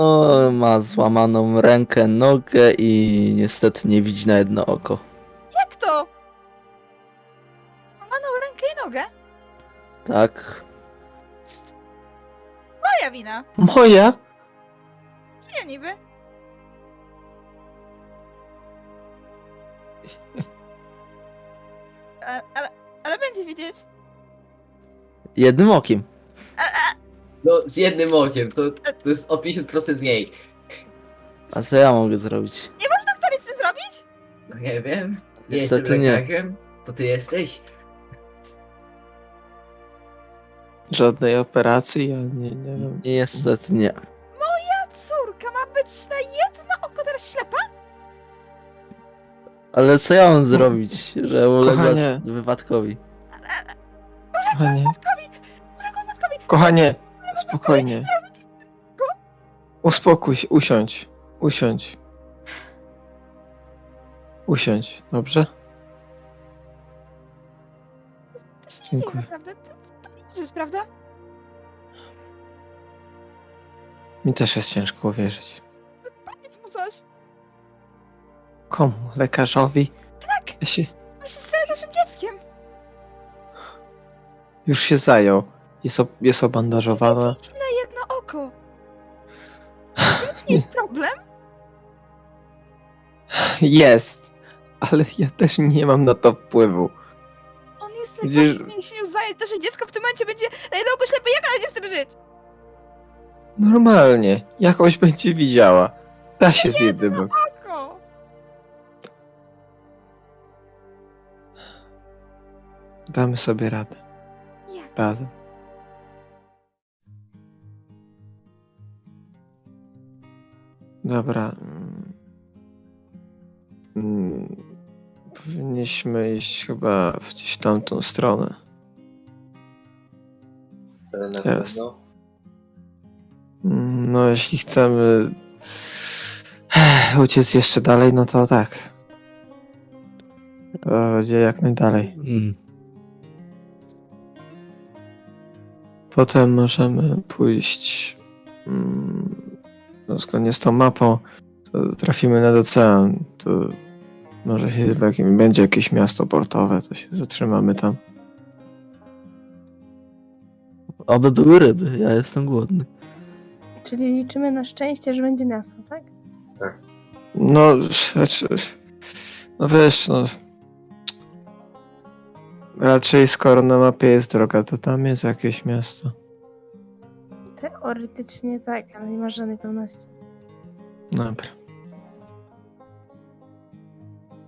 No, ma złamaną rękę, nogę i niestety nie widzi na jedno oko. Jak to? Łamaną rękę i nogę? Tak. Moja wina. Moja? Czyja niby? A, ale, ale będzie widzieć. Jednym okiem. No, z jednym okiem, to, to jest o 50% mniej. A co ja mogę zrobić? Nie można kto nic z tym zrobić? No nie wiem. Nie jestem Niestety nie. lekarzem. To ty jesteś? Żadnej operacji, ja nie, nie wiem. Niestety nie. Ta córka ma być na jedno oko teraz ślepa? Ale co ja mam zrobić, że uległa Kochanie. wypadkowi? Kochanie, Uległa matkowi. kochanie, spokojnie. Uspokój się, usiądź, usiądź. Usiądź, dobrze? To się nie dzieje Dziękuję. naprawdę. To, to, to nie możesz, prawda? Mi też jest ciężko uwierzyć. Powiedz mu coś. Komu? Lekarzowi? Tak, Ja się, on się staje naszym dzieckiem. już się zajął. Jest, ob, jest obandażowana. Na jedno oko. Nie jest problem? Jest, ale ja też nie mam na to wpływu. On jest Widzisz- lekarzem, powinien się nią zająć. Nasze dziecko w tym momencie będzie na jedno oko ślepe. Jak ona będzie z tym żyć? Normalnie, jakoś będzie widziała. Da się z jednym okiem. Oko. Damy sobie radę. Jak? Razem. Dobra. mm. Mm, Powinniśmy iść chyba w gdzieś tamtą stronę. Na Teraz. pewno. Mm, No, jeśli chcemy uciec jeszcze dalej, no to tak. To będzie jak najdalej. Mm. Potem możemy pójść. Mm, no, zgodnie z tą mapą, to trafimy nad ocean. To może się w jakim, będzie jakieś miasto portowe, to się zatrzymamy tam. Oby były ryby, ja jestem głodny. Czyli liczymy na szczęście, że będzie miasto, tak? No, znaczy, no wiesz, no. Raczej skoro na mapie jest droga, to tam jest jakieś miasto. Teoretycznie tak, ale nie masz żadnej pewności. Dobra.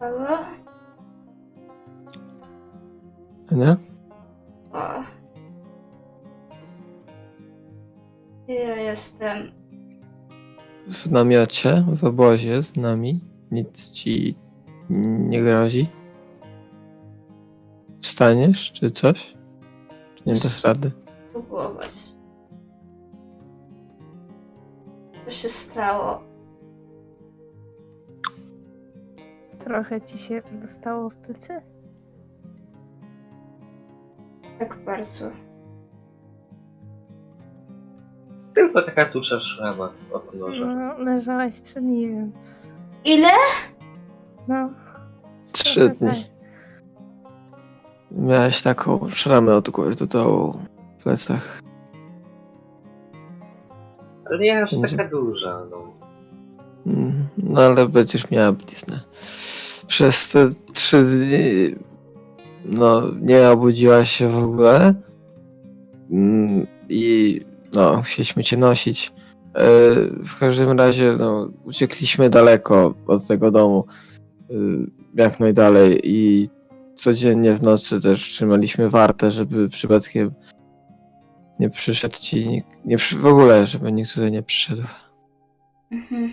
Halo? Nie? O. Ja jestem. W namiocie, w obozie z nami. Nic ci nie grozi. Wstaniesz, czy coś? Czy nie dasz rady? próbować. Się stało? Trochę ci się dostało w plecy? Tak bardzo. Tylko taka tusza szrama od noża. No, leżałaś trzy dni, więc... Ile? No... Trzy trochę dni. tak. Miałeś taką szramę od góry do dołu w plecach. Ale nie aż Będzie. taka duża, no. Mm, No ale będziesz miała bliznę. Przez te trzy dni no nie obudziłaś się w ogóle Mm, i no chcieliśmy cię nosić. E, W każdym razie no uciekliśmy daleko od tego domu y, jak najdalej i codziennie w nocy też trzymaliśmy wartę, żeby przypadkiem nie przyszedł ci nikt, nie przy, w ogóle, żeby nikt tutaj nie przyszedł. Mhm.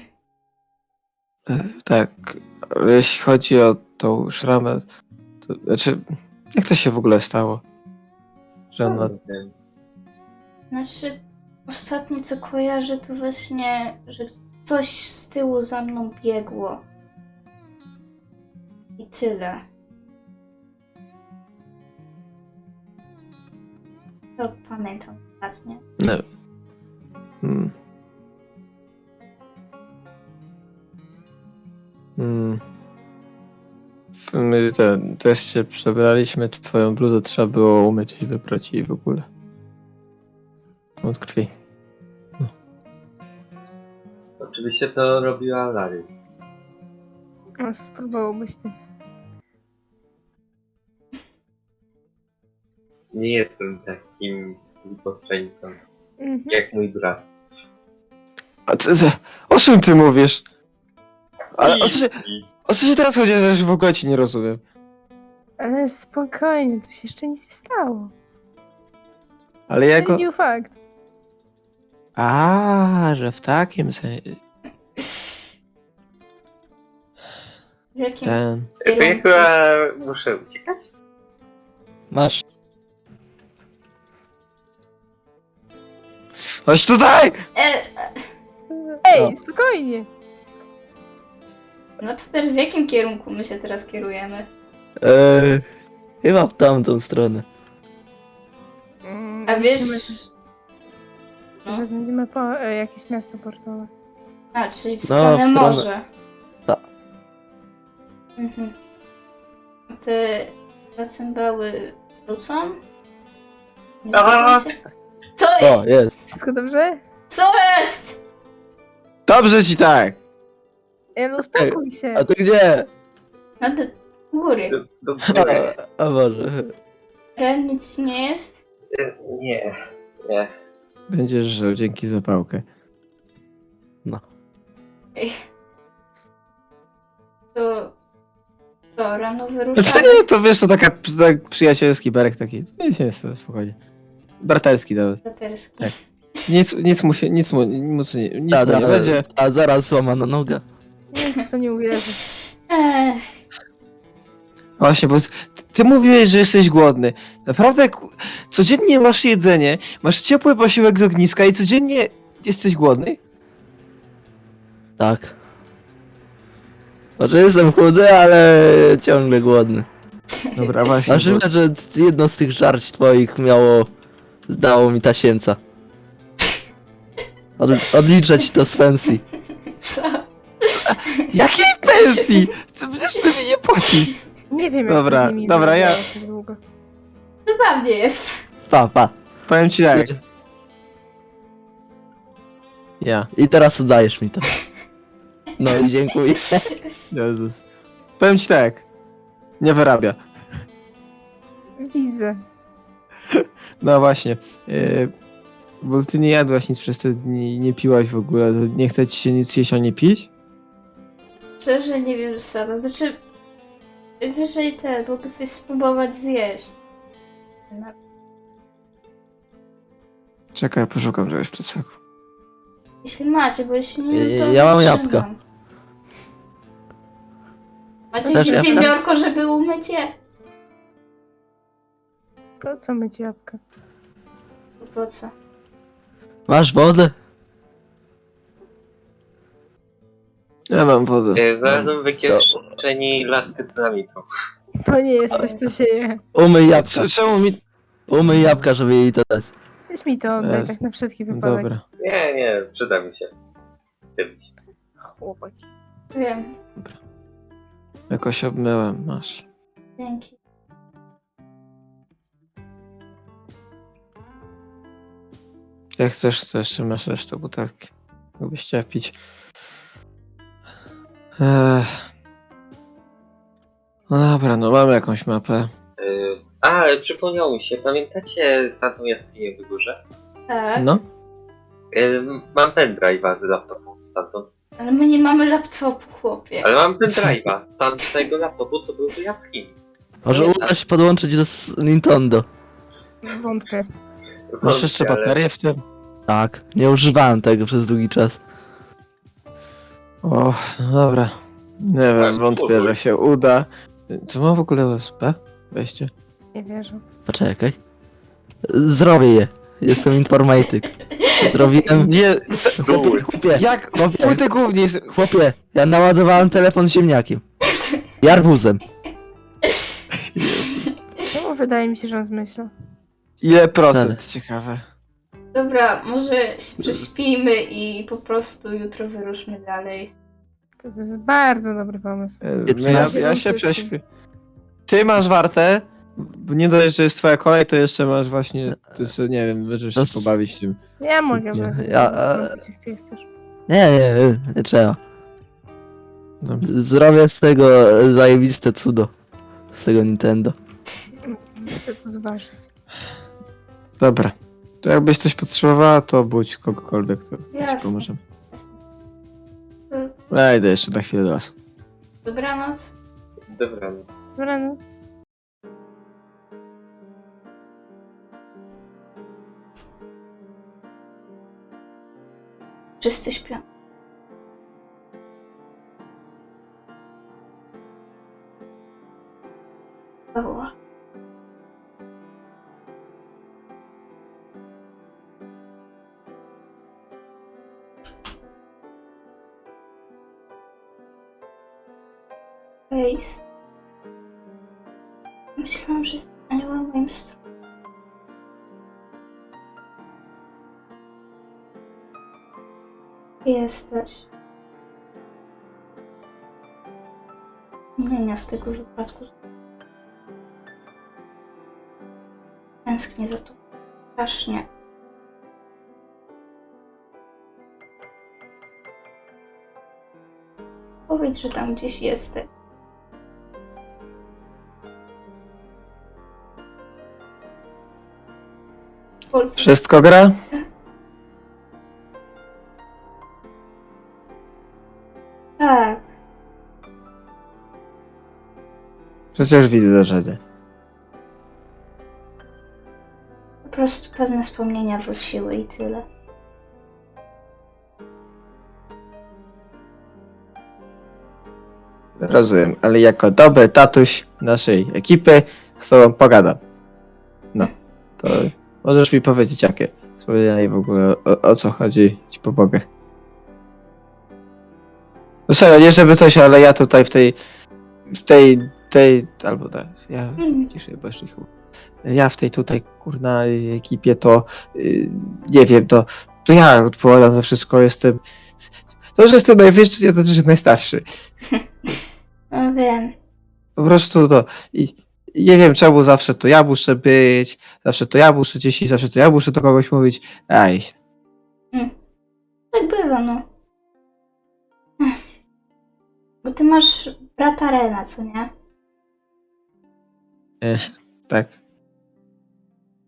E, Tak, ale jeśli chodzi o tą szramę, to znaczy, jak to się w ogóle stało? Że ona. Znaczy, ostatnie co kojarzę to właśnie, że coś z tyłu za mną biegło. I tyle. To pamiętam właśnie. No. Hmm. Hmm. My te, też się przebraliśmy, twoją bluzę trzeba było umyć i wyprać i w ogóle. Od krwi. No. Oczywiście to robiła Larry. A spróbowałbyś ty. Nie jestem takim zboczeńcą Mhm. jak mój brat. A ty, ty, o czym ty mówisz? Ale o co, się, I- o co się teraz chodzi, że w ogóle ci nie rozumiem? Ale spokojnie, tu się jeszcze nic nie stało. Ale ja go... Stwierdził fakt. A, że w takim sensie... W jakim Ten... Ja chyba muszę uciekać? Masz. Chodź tutaj! E, Ej, No. spokojnie. Napster, w jakim kierunku my się teraz kierujemy? Eee, chyba w tamtą stronę. Mm, A wiesz... musimy- No. Że znajdziemy po, e, jakieś miasto portowe. A, czyli w No, stronę w stronę- morza. Tak. Mhm. A Te dwa cymbały wrócą? Nie A! się? Co O, jest. Wszystko dobrze? Co jest? Dobrze ci tak! Ej, no uspokój się. A to gdzie? Na do góry. Do, do O, góry. o Boże. Ren, nic ci nie jest? E, Nie, nie. Będziesz żył, dzięki za pałkę. To... To rano Znaczy wyruszamy. nie, to wiesz, to taka tak, przyjacielski berek taki. Nie jest, spokojnie. Braterski nawet. Braterski. Tak. Nic, nic mu się, nic mu, nic, mu nie- nic A, mu nie da- będzie. a zaraz złamana noga. W to nie uwierzy. Ech, Właśnie, bo ty, ty mówiłeś, że jesteś głodny. Naprawdę, ku- codziennie masz jedzenie, masz ciepły posiłek z ogniska i codziennie jesteś głodny? Tak. Może jestem chudy, ale ciągle głodny. Dobra, właśnie. Możliwe, że jedno z tych żarć twoich miało... Zdało mi tasiemca. Od, odliczę ci to z pensji. co? Jakiej pensji? Co, Przecież ty mi nie płacisz. Nie wiem, jak Dobra, to z nimi dobra, ja- tak długo. Zabawnie jest. Pa, pa. Powiem ci tak. Ja. I teraz oddajesz mi to. No i dziękuję. Jezus. Powiem ci tak. Nie wyrabia. Widzę. No właśnie. Yy, bo ty nie jadłaś nic przez te dni, nie piłaś w ogóle. to Nie chce ci się nic jeść, a nie pić? Szczerze nie wiem sama. Znaczy... Wyżej te, mogę coś spróbować zjeść. Na- Czekaj, poszukam czegoś w plecaku. Jeśli macie, bo jeśli nie, Ja- to ja mam wytrzymam. jabłka. Macie Też jakieś jabłka? jeziorko, żeby umyć je? Po co myć jabłka? Po co? Masz wodę? Ja mam wodę. E, Znalazłem w kieszeni laskę dynamitu. To nie jest coś, co się je. Umyj jabłka. Czemu mi... Umyj jabłka, żeby jej to dać. Weź mi to oddaj, tak na wszelki wypadek. Dobra. Nie, nie, przyda mi się. Kiedyś. Chłopaki. Wiem. Jakoś obmyłem, masz. Dzięki. Jak chcesz, to jeszcze masz resztę butelki. Mógłbyś chciała pić. Ech. No dobra, no mamy jakąś mapę. E, A, ale przypomniało mi się, pamiętacie tamtą jaskinię w górze? Tak, No. E, Mam pendrive'a z laptopu stamtąd. ale my nie mamy laptopu, chłopie. Ale mam pendrive'a z tamtego laptopu, co był do jaskini. Może uda się podłączyć do s- Nintendo. Wątpię. Masz jeszcze Ale- baterię w tym? Tak, nie używałem tego przez długi czas. O, no dobra. Nie wiem, Tak, wątpię, że się uda. Co ma w ogóle USB? Weźcie. Nie wierzę. Poczekaj. Zrobię je. Jestem informatyk. Zrobiłem... Nie, Chłopie, chłopie, jak w głównie jest... chłopie, ja naładowałem telefon ziemniakiem. I arbuzem. Czemu wydaje mi się, że on zmyśla? Ile procent? Dalej. Ciekawe. Dobra, może się prześpijmy i po prostu jutro wyruszmy dalej. To jest bardzo dobry pomysł. E, Ja, ja się prześpię. Ty masz wartę. bo Nie dość, że jest twoja kolej, to jeszcze masz właśnie, ty sobie, nie wiem, możesz się pobawić tym. Ja mogę Nie, ja- jak ty chcesz. Nie, nie, nie, nie trzeba. No. Zrobię z tego zajebiste cudo. Z tego Nintendo. Chcę to zważyć. Dobra. To jakbyś coś potrzebowała, to budź kogokolwiek, to ci Jasne. pomożemy. To Ja idę jeszcze na chwilę do was. Dobranoc. Dobranoc. Dobranoc. Wszyscy śpią. Ała. Face. Myślałam, że jest aniołem moim strój. Jesteś. Nie z tego wypadku. Tęsknię za to. Strasznie. Powiedz, że tam gdzieś jesteś. Wszystko gra? Tak, Przecież widzę, że nie. po prostu pewne wspomnienia wróciły i tyle. Rozumiem, ale jako dobry tatuś naszej ekipy z tobą pogadam. No, to możesz mi powiedzieć jakie wspomnienia i w ogóle o, o co chodzi, ci pomogę. No serio, nie żeby coś, ale ja tutaj w tej, w tej, tej, albo tak, ja ciszej, bo jeszcze ich ja w tej tutaj kurna ekipie to y, nie wiem, to, to ja odpowiadam za wszystko, jestem to, że jestem najwyższy, nie znaczy, że najstarszy. No wiem. Po prostu to. I nie wiem czemu zawsze to ja muszę być, zawsze to ja muszę iść, zawsze to ja muszę do kogoś mówić. Ej, Tak bywa, no. Ech. Bo ty masz brata Rena, co nie? tak.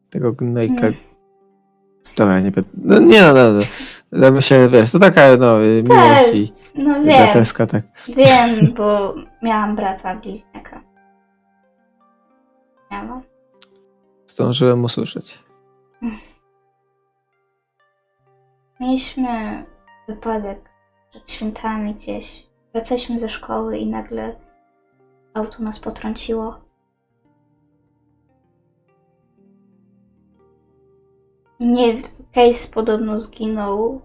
Tego gnojka. Mm. Dobra, nie będę. No nie no, no, no. Ja myślę, wiesz, to taka no, y, miłość i No wiem, braterska, tak. wiem, bo miałam brata bliźniaka. Miałam. Zdążyłem usłyszeć. Mieliśmy wypadek przed świętami gdzieś. Wracaliśmy ze szkoły i nagle auto nas potrąciło. Nie, Case podobno zginął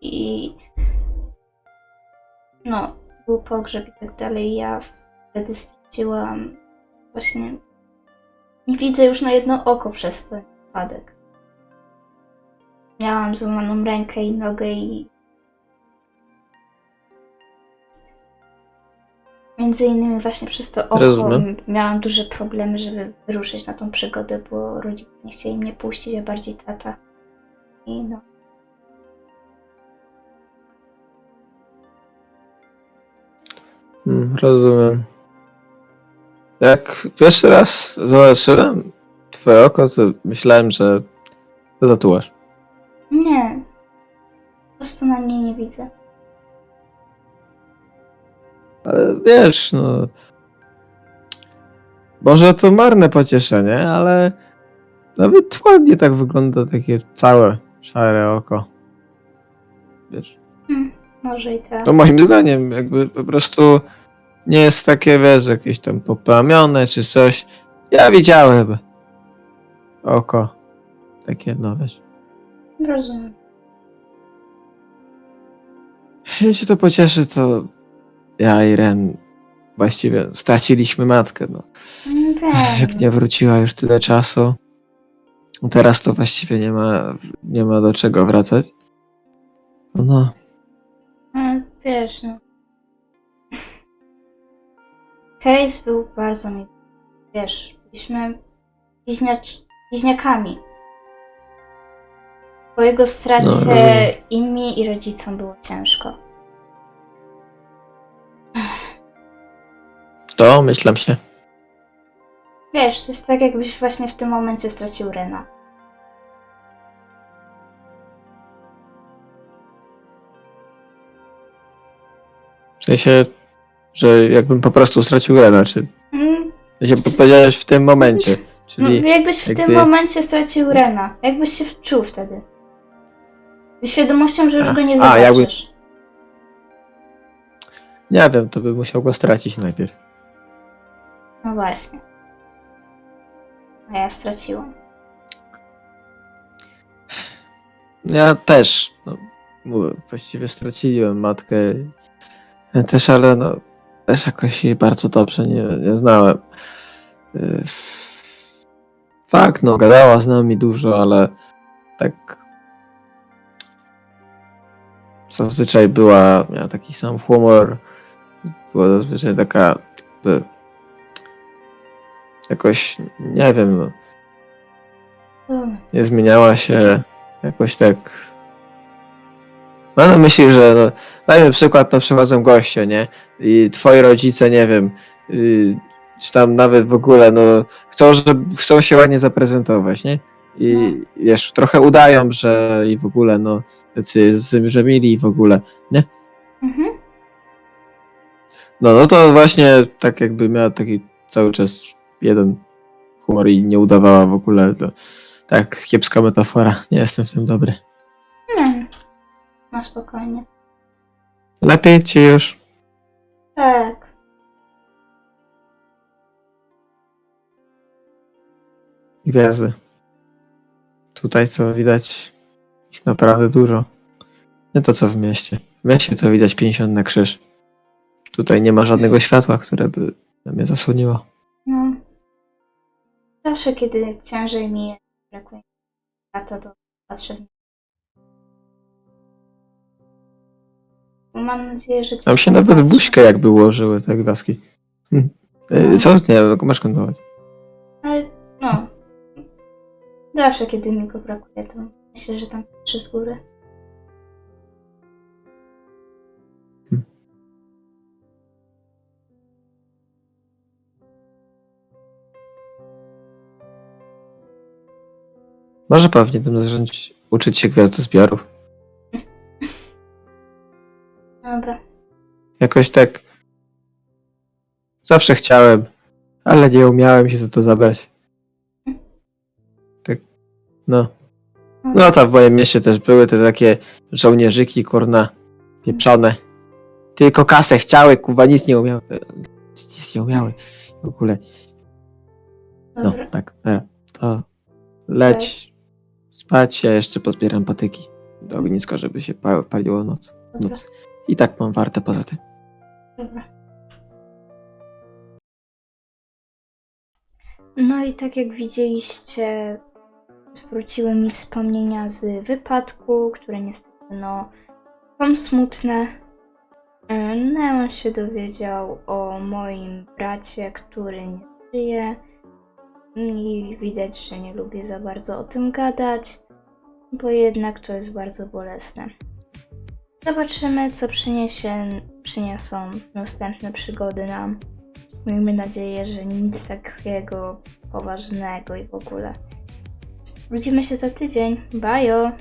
i no, był pogrzeb i tak dalej. Ja wtedy stwierdziłam właśnie nie widzę już na jedno oko przez ten wypadek. Miałam złamaną rękę i nogę i między innymi właśnie przez to oko Rozumiem. miałam duże problemy, żeby wyruszyć na tą przygodę, bo rodzice nie chcieli mnie puścić, a bardziej tata. I no. Mm, rozumiem. Jak pierwszy raz zobaczyłem twoje oko, to myślałem, że to tatuaż. Nie. Po prostu na nie nie widzę. Ale wiesz, no. Może to marne pocieszenie, ale nawet ładnie tak wygląda takie całe szare oko. Wiesz. Hm, może i tak. No moim zdaniem, jakby po prostu nie jest takie, wiesz, jakieś tam poplamione czy coś. Ja widziałem oko. Takie, no wiesz. Rozumiem. Jeśli cię to pocieszy, to ja i Ren właściwie straciliśmy matkę, no. Jak nie wróciła już tyle czasu. Teraz to właściwie nie ma, nie ma do czego wracać. No, Mm, Wiesz, no. Case był bardzo mi. Wiesz, byliśmy bliźniacz, bliźniakami. Po jego stracie No, rozumiem. i mi, i rodzicom było ciężko. To myślam się. Wiesz, to jest tak, jakbyś właśnie w tym momencie stracił Rena. W sensie, że jakbym po prostu stracił Rena, czy Mm, powiedziałeś w tym momencie. no, Czyli jakbyś w tym jakby- momencie stracił Rena. Jakbyś się czuł wtedy. Z świadomością, że już A, go nie a, zobaczysz. jakby- nie wiem, to bym musiał go stracić najpierw. No właśnie. A ja straciłam. Ja też. No, właściwie straciłem matkę. Ja też, ale no, też jakoś jej bardzo dobrze nie, nie znałem. Y, Fakt, no, gadała z nami dużo, ale tak. Zazwyczaj była, miała taki sam humor. Była zazwyczaj taka. Jakby, jakoś, nie wiem, no, Mm. nie zmieniała się jakoś tak. Mam na myśli, że no, dajmy przykład, no przychodzą goście, nie? I twoi rodzice, nie wiem, yy, czy tam nawet w ogóle, no chcą, żeby, chcą się ładnie zaprezentować, nie? I wiesz, trochę udają, że i w ogóle, no, tacy z- że mili i w ogóle. Mhm. No, no to właśnie tak jakby miała taki cały czas jeden humor i nie udawała w ogóle. To, tak, kiepska metafora. Nie jestem w tym dobry. No spokojnie. Lepiej ci już. Tak. Gwiazdy. Tutaj co widać ich naprawdę dużo. Nie to co w mieście. W mieście to widać 50 na krzyż. Tutaj nie ma żadnego światła, które by na mnie zasłoniło. No. Zawsze, kiedy ciężej mi brakuje lata, to patrzę w Mam nadzieję, że... Tam się nawet w buźkę jakby ułożyły te gwiazdki. Hm. E, Co? Nie, masz kontynuować. Ale no. Zawsze, kiedy mi go brakuje, to myślę, że tam patrzy z góry. Może powinienem zacząć uczyć się gwiazdozbiorów. Dobra. Jakoś tak. Zawsze chciałem, ale nie umiałem się za to zabrać. Tak. No. No tam w moim mieście też były te takie żołnierzyki, kurna, pieprzone. Tylko kasę chciały, kuba, nic nie umiały. Nic nie umiały. W ogóle. No, Dobra. tak. To leć spać, ja jeszcze pozbieram patyki do ogniska, żeby się pa- paliło noc. Dobra. nocy. I tak mam warte poza tym. Dobra. No i tak jak widzieliście, wróciły mi wspomnienia z wypadku, które niestety no są smutne. E, Neon się dowiedział o moim bracie, który nie żyje. I widać, że nie lubię za bardzo o tym gadać, bo jednak to jest bardzo bolesne. Zobaczymy, co przyniesie, przyniosą następne przygody nam. Miejmy nadzieję, że nic takiego poważnego i w ogóle. Widzimy się za tydzień. Bajo!